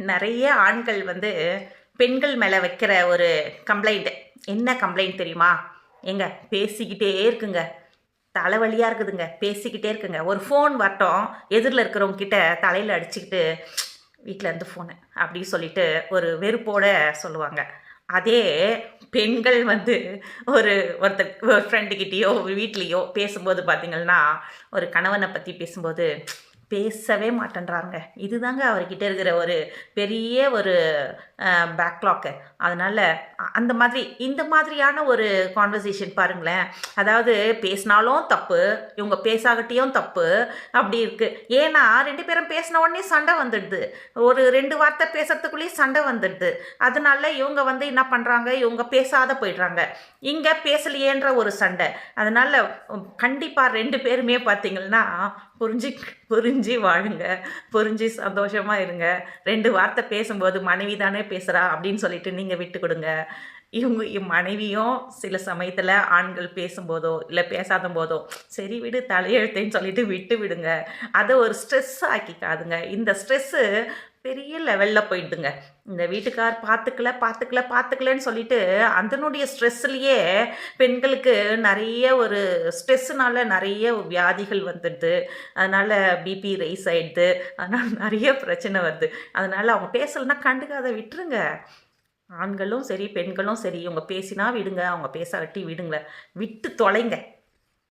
நிறைய ஆண்கள் வந்து பெண்கள் மேலே வைக்கிற ஒரு கம்ப்ளைண்ட் என்ன கம்ப்ளைண்ட் தெரியுமா? எங்க பேசிக்கிட்டே இருக்குங்க. தலைவலியாக இருக்குதுங்க. பேசிக்கிட்டே இருக்குங்க. ஒரு ஃபோன் வரட்டும். எதிரில் இருக்கிறவங்க கிட்ட தலையில் அடிச்சுக்கிட்டு வீட்டில் இருந்து ஃபோனு அப்படின்னு சொல்லிட்டு ஒரு வெறுப்போட சொல்லுவாங்க. அதே பெண்கள் வந்து ஒரு ஒருத்தர் ஒரு ஃப்ரெண்டுக்கிட்டேயோ வீட்லேயோ பேசும்போது பார்த்தீங்கன்னா ஒரு கணவனை பற்றி பேசும்போது பேசவே மாட்டேன்றாங்க இதுதாங்க அவர்கிட்ட இருக்கிற ஒரு பெரிய ஒரு பேக்லாக்கு அதனால் அந்த மாதிரி இந்த மாதிரியான ஒரு கான்வர்சேஷன் பாருங்களேன். அதாவது பேசினாலும் தப்பு இவங்க பேசாகட்டியும் தப்பு அப்படி இருக்குது ஏன்னா ரெண்டு பேரும் பேசின உடனே சண்டை வந்துடுது. ஒரு ரெண்டு வார்த்தை பேசுறதுக்குள்ளேயே சண்டை வந்துடுது. அதனால இவங்க வந்து என்ன பண்ணுறாங்க இவங்க பேசாத போயிடுறாங்க. இங்கே பேசலையேன்ற ஒரு சண்டை. அதனால் கண்டிப்பாக ரெண்டு பேருமே பார்த்தீங்கன்னா புரிஞ்சு புரிஞ்சு புரிஞ்சு வாழுங்க புரிஞ்சு சந்தோஷமாக இருங்க. ரெண்டு வார்த்தை பேசும்போது மனைவி தானே பேசுகிறா அப்படின்னு சொல்லிட்டு நீங்கள் விட்டு கொடுங்க. இவங்க இவ் மனைவியும் சில சமயத்தில் ஆண்கள் பேசும்போதோ இல்லை பேசாத போதோ சரி விடு தலையெழுத்தேன்னு சொல்லிட்டு விட்டு விடுங்க. அதை ஒரு ஸ்ட்ரெஸ் ஆக்கிக்காதுங்க. இந்த ஸ்ட்ரெஸ்ஸு பெரிய லெவலில் போயிடுதுங்க. இந்த வீட்டுக்கார் பார்த்துக்கல பார்த்துக்கல பார்த்துக்கலன்னு சொல்லிட்டு அதனுடைய ஸ்ட்ரெஸ்லேயே பெண்களுக்கு நிறைய ஒரு ஸ்ட்ரெஸ்ஸுனால நிறைய வியாதிகள் வந்துடுது. அதனால் பிபி ரைஸ் ஆகிடுது அதனால் நிறைய பிரச்சனை வருது. அதனால் அவங்க பேசலைன்னா கண்டுக்காத விட்டுருங்க. ஆண்களும் சரி பெண்களும் சரி இவங்க பேசினா விடுங்க அவங்க பேசாட்டி விடுங்க விட்டு தொலைங்க.